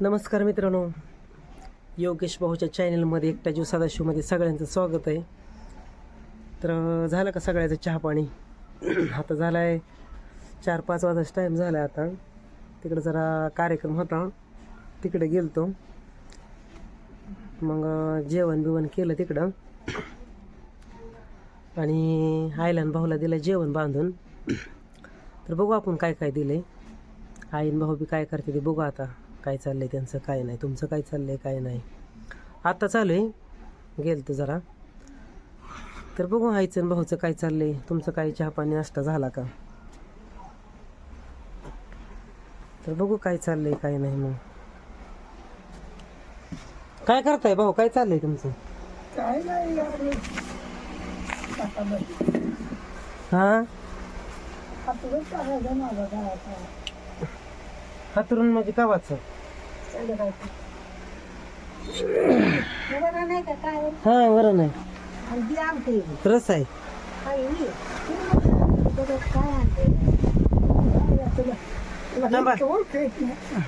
नमस्कार मित्रांनो. योगेश भाऊच्या चॅनलमध्ये एकट्या जीव सदाशिवमध्ये सगळ्यांचं स्वागत आहे. तर झालं का सगळ्याचं चहा पाणी? आता झालं आहे चार पाच वाजाच टाईम झाला आहे आता. तिकडं जरा कार्यक्रम होता. तिकडे गेलतो. मग जेवण बिवण केलं तिकडं. आणि आईला भाऊला दिलं जेवण बांधून. तर बघू आपण काय काय दिलं आहे आईन भाऊ बी काय करते ते बघू आता. काय चाललंय त्यांचं काय नाही तुमचं काय चाललंय काय नाही. आता चालू आहे गेलं तर जरा. तर बघू आईचं भाऊचं काय चाललंय. तुमचं काय चहा पाणी नाश्ता झाला का? तर बघू काय चाललंय काय नाही मग. काय करताय भाऊ? काय चाललंय तुमचं? काय नाही हा? हातरून म्हणजे कावाचं का काय? हा बरं नाही. आणि ती आणते रस आहे. काय नाही. त्याच्यात काय आणते? तुला तुला थांबा. इतकं ओळख येत नाही.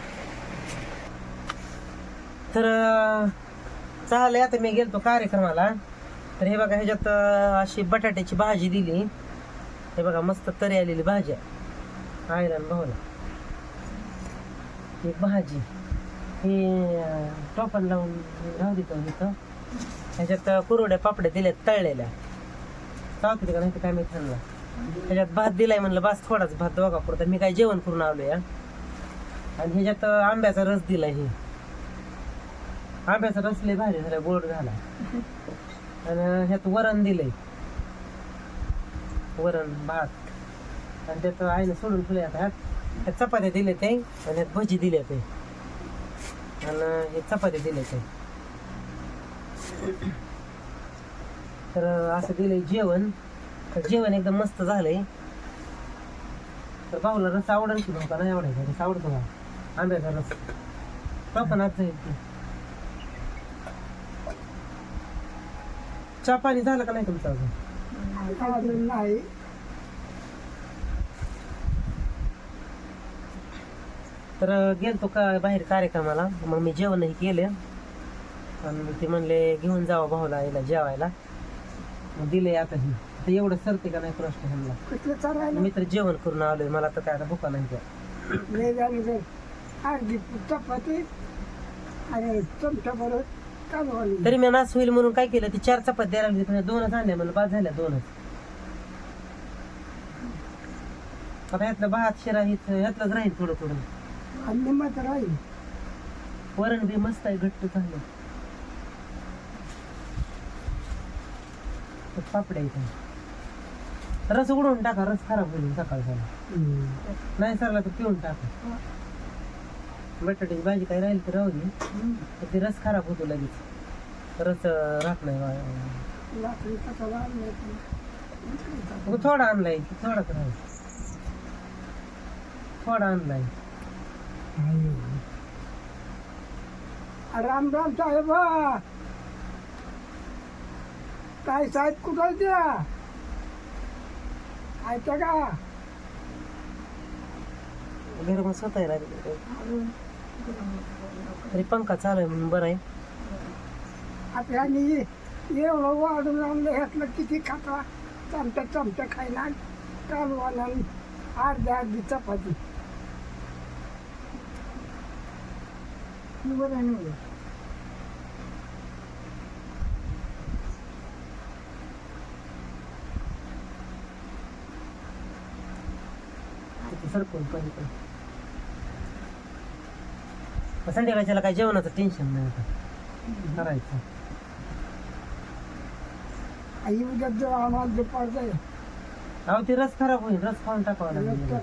तर अं, चाललंय आता मी गेलतो कार्यक्रमाला. तर हे बघा ह्याच्यात अं, अशी बटाट्याची भाजी दिली. हे बघा मस्त तरी आलेली भाजी आहे आयरन भाऊला. एक भाजी. हे टॉपर टोपण लावून राहू देतो इथं. ह्याच्यात कुरवड्या पापड्या दिल्यात तळलेल्या. चावते का नाही काय मी खाल्ला ह्याच्यात भात दिलाय म्हणलं बस थोडाच भात दोघा पुरता. मी काय जेवण करून आलो या आणि ह्याच्यात आंब्याचा रस दिलाय हे. आंब्याचा रस लय भारी झाला गोड झाला आणि ह्यात वरण दिलंय. वरण भात. आणि त्यात आईनं सोडून फुले आता ह्यात. चपात्या दिल्या ते आणि ह्यात भजी दिल्या ते आणि हे चपाती दिले ते तर असं दिलंय जेवण. तर जेवण एकदम मस्त झालंय. तर भाऊला रस आवडेल की भाऊ का नाही आवडायचा रस आवडतो का आंब्याचा रस. तो पण आज जाईल की चहा पाणी झालं का नाही तुमचं अजून नाही. तर गेलतो का बाहेर कार्यक्रमाला. मग मी जेवणही केलं. आणि ते म्हणले घेऊन जावं भाऊला यायला जेवायला. दिले आता ही. तर एवढं सरते का नाही प्रश्न ह्यांना मी तर जेवण करून आलोय. मला तर काय आता भुका नाही त्या. चपाती आणि चमचा बरोबर कालवा तरी मी नाच होईल म्हणून काय केलं? ती चार चपात द्यायला लागली दोनच आणल्या म्हणलं बाद झाल्या दोनच. आता ह्यातलं भात शिरा हित ह्यातलंच राहील थोडं थोडं. आणि निम्माच राहील. वरण बी मस्त आहे घट्ट झालं. तर पापड्या इथं. रस उडवून टाका रस खराब होईल सकाळ झाला. नाही सरला तर पिऊन टाका. बटाट्याची भाजी काही राहील तर राहू दे. तर ते रस खराब होतो लगेच. रस अं, राहत नाही वा- लाकडी कसाला आणलं मग थोडा आणलाय थोडा तर आहे. थोडा आणलाय. राम राम साहेब. काय साहेब कुठं द्या ऐका का? घर मग स्वतः आहे तरी पंखा चालू आहे म्हणून बरं आहे. आता ह्यांनी एवढं वाढून आणलं ह्यातलं किती खाता? चमचा चमचा खायला कालवा आणि अर्धी अर्धी चपाती. सरकून पण मग संध्याकाळच्याला काय जेवणाचं टेन्शन नाही आता. करायचं. आई उद्या जर आम्हाला दुपार जाईल. अहो ते रस खराब होईल. रस खाऊन टाकावा लागेल.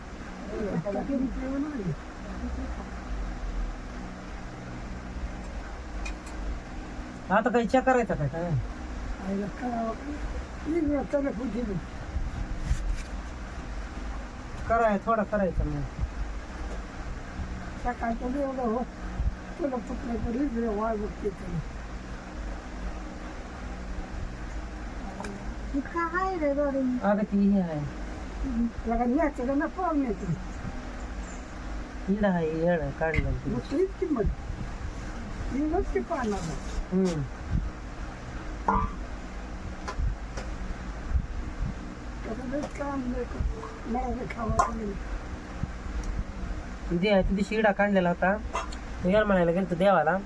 आता काही चेक करायचा काय? काय? कराय थोडा करायचा मग. सकाळचं एवढं हो तुला कुठलं तरी वाय बघते काय रे दोरी? अगं ती हे आहे. लगा न्यायचं ना पाहुणे तू इडा आहे येडा काढला मग तीच किंमत की पाण्याला दे तिथे शिडा काढलेला होता. यार म्हणायला गेलं देवाला.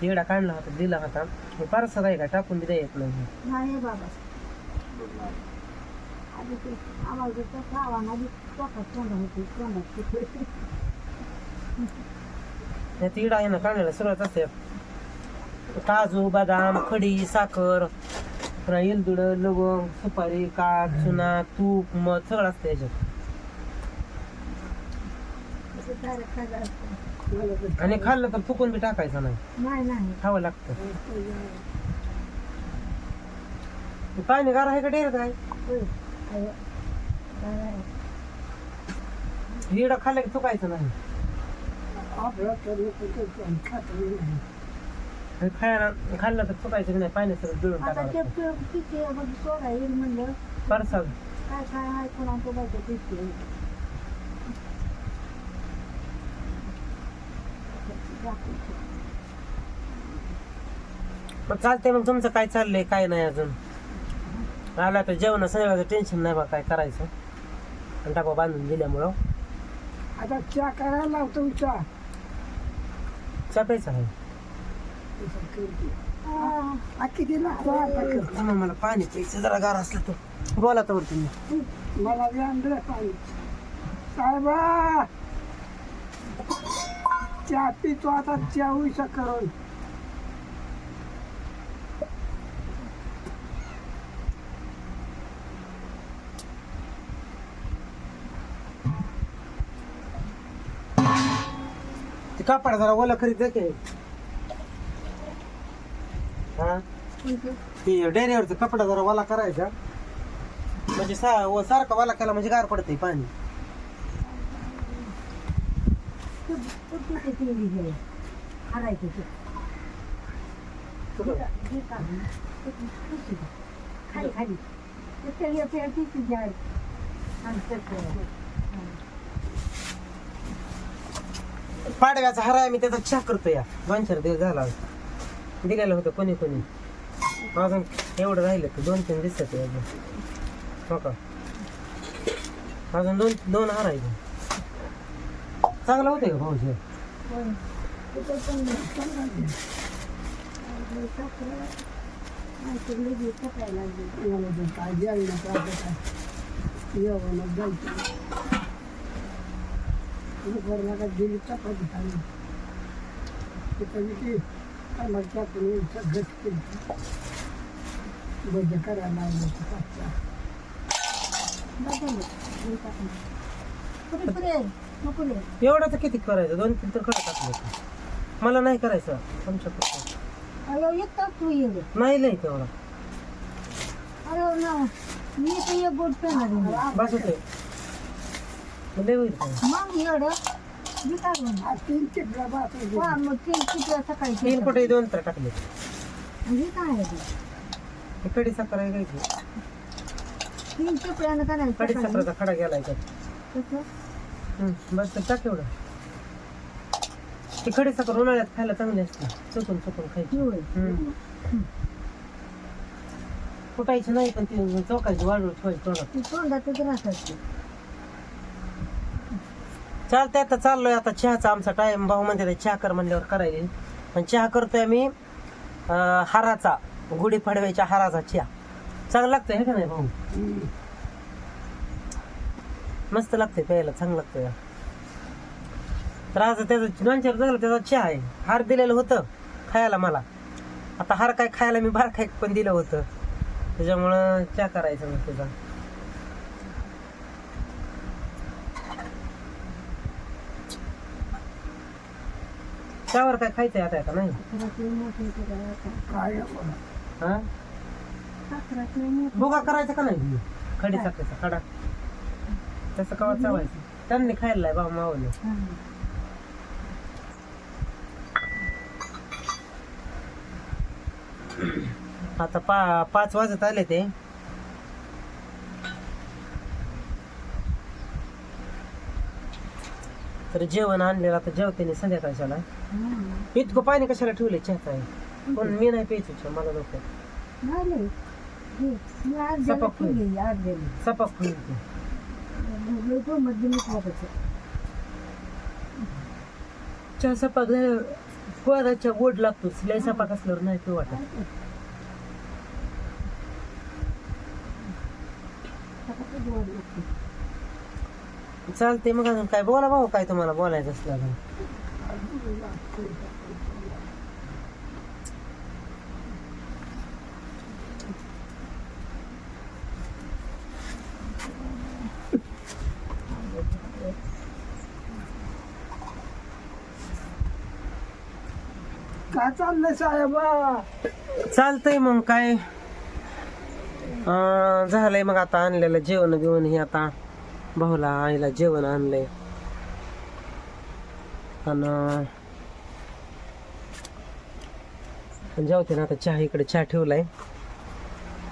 शिडा काढला होता दिला होता. फारसा आहे का टाकून बी येत नाही. बाबा. तोंड आहे ना काढलेला सगळंच असते. काजू बदाम खडी साखर पुन्हा येलदुड लवंग सुपारी काठ चुना तूप मध सगळं असतं याच्यात. आणि खाल्लं तर फुकून बी टाकायचं नाही. खावं लागतं. पाणी गार आहे का डेर काय? हिडा खाल्लं की चुकायचं नाही. आणि खायला खाल्लं तर चुकायचं बी नाही? पाणी सगळं पिळून आता टाकावं ते लागतं. पे- पिके मग सोडा येईल म्हणलं. परसा काय काय आहे कोणा बायको पिके? मग चालतंय मग तुमचं काय चाललंय? काय नाही अजून. आला तर जेवण संध्याकाळचं टेन्शन नाही बा काय करायचं. आणि डबा बांधून दिल्यामुळं. आता चहा करायला लावतो चहा प्यायचा आहे. कर. थांबा, मला पाणी प्यायचं जरा गार असलं तर. बोला तर तुम्ही मला आणलं पाणी. साहेबा! चहा पितो आता चहा करून. ते कापड जरा ओला करीत जा की हा ते डेअरीवरचं कपडा जरा वाला करायचा म्हणजे सा व सारखा वाला केला म्हणजे गार पडते पाणी. खाली खाली आहे. पाडव्याचा हराय मी त्याचा चहा करतो या दोन चार दिवस झाला. दिलेलं होतं कोणी कोणी अजून एवढं राहिलं तर दोन तीन दिसत अजून हो का? अजून दोन दोन हरायचे चांगलं होतं का भाऊजी? चांगलं आहे. काय काय गेली चपाती खाली तिथं घट केली भजे करायला लागलं एवढं तर किती करायचं दोन तीन तर खरं टाकलं मला नाही करायचं तुमच्या पुरतं. तू ये रे. नाही लय तेवढं अरे ना मी तर एक बोट पेणार आहे. बस होते लय होईल मग एवढं मी काय म्हणणार? तीन चिपला बात मग तीन किती सकाळी तीन कुठे दोन तर टाकले हे काय आहे कडी साखर आहे काय? तीन चिपळ्यानं करायचं कडी सकाळी. साखरेचा खडा गेलाय का कसं? हम्म, बस तर टाक एवढं ती खडी साखर उन्हाळ्यात खायला चांगली असते चुकून चुकून खायची होय. हम्म. फुटायची नाही पण ती चौकाची वाढवून ठेवायची तोंडात ती तोंडातच राहतात ते. चालतंय आता चाललोय आता चहाचा आमचा टाइम भाऊ म्हणते चहा कर म्हणल्यावर करायला पण चहा करतोय आम्ही अं, हाराचा गुढी फडव्याच्या हाराचा चहा चांगला लागतोय हे का नाही भाऊ? मस्त लागतंय प्यायला चांगलं लागतंय तर आज त्याचं दोन चार झालं त्याचा चहा आहे. हार दिलेलं होतं खायला मला. आता हार काय खायला मी बार काय पण दिलं होतं. त्याच्यामुळं चहा करायचा मग त्याचा. त्यावर काय खायचंय आता का नाही? हा? करायचा का नाही? खडी साखरेचा खडा. तसं कवा चावायचं? त्यांनी खायला बाबा मावले. आता पा पाच वाजत आले ते. तर जेवण आणलेलं आता जेवते नाही संध्याकाळच्याला. इतकं पाणी कशाला ठेवले चहाचा पण मी नाही प्यायचं चहा, मला नको. हे, मी अर्ध्याला सपाक होईल. ठेवली, अर्ध्याला. सपाक ते. चहा सपाक कोणाच्या गोड लागतोच लय सपाक असल्यावर नाही पिऊ वाटत लागते. चालते मग अजून काय बोला भाऊ काय तुम्हाला बोलायचं असलं तर. काय चाललंय साहेब चालतंय मग काय? अं, झालंय मग आता आणलेलं जेवण बिवण हे आता. भाऊला आईला जेवण आणलंय. आणि जेवते ना आता चहा इकडे चहा ठेवलाय.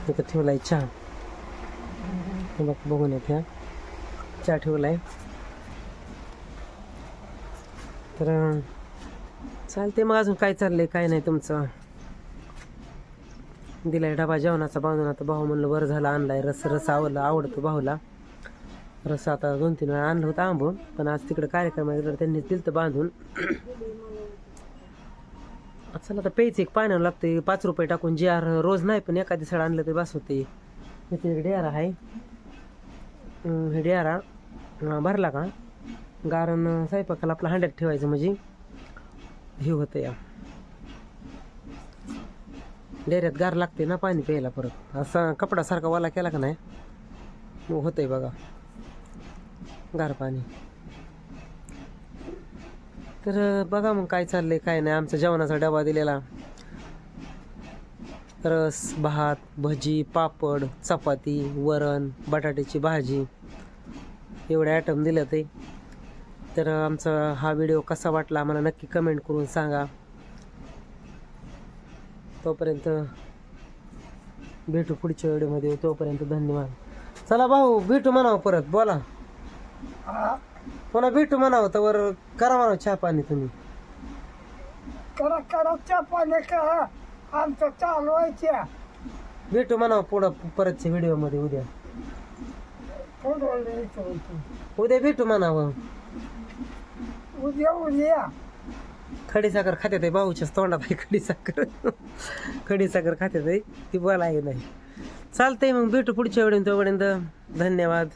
इथं ठेवलाय चहा. हे बघ बघून येते हा. चहा ठेवलाय. तर अं, चालते मग अजून काय चाललंय काय नाही तुमचं? दिलाय डबा जेवणाचा बांधून आता भाऊ म्हणलं बरं झालं आणलाय रस रस आवडला आवडतो भाऊला. रस आता दोन तीन वेळा आणलं होतं आंबून पण आज तिकडे कार्यक्रम आहे त्यांनी दिलं तर बांधून. चला आता प्यायचं एक पाण्यावर लागते पाच रुपये टाकून जे आर रोज नाही पण एखादी सड आणलं तरी बस होते इथे डेरा आहे. हे डेरा भरला का? गारण स्वयंपाकाला आपला हांड्यात ठेवायचं म्हणजे. हे होतं या. डेऱ्यात गार लागते ना पाणी प्यायला परत. असा कपडा सारखा वाला केला का नाही? मग होतंय बघा. गार पाणी. तर बघा मग काय चाललंय काय नाही. आमचा जेवणाचा डबा दिलेला. रस भात भजी पापड चपाती वरण बटाट्याची भाजी. एवढे आयटम दिलं ते तर आमचा हा व्हिडिओ कसा वाटला आम्हाला नक्की कमेंट करून सांगा. तोपर्यंत भेटू पुढच्या व्हिडिओमध्ये. तोपर्यंत धन्यवाद. चला भाऊ भेटू म्हणावं परत. बोला. पुन्हा भेटू म्हणावं तर करा म्हणावं चहा पाणी तुम्ही. करा करा चहा पाणी करा. आमचं चालू आहे भेटू म्हणावं पुढं परतच्या व्हिडिओमध्ये उद्या. उद्या भेटू म्हणावं. उद्या उद्या खडी साखर खात्यात आहे भाऊच्याच तोंडात आहे खडी साखर खडी साखर खात्यात आहे ती बोलाय नाही. चालतंय मग भेटू पुढच्या वेळेन तोपर्यंत. धन्यवाद.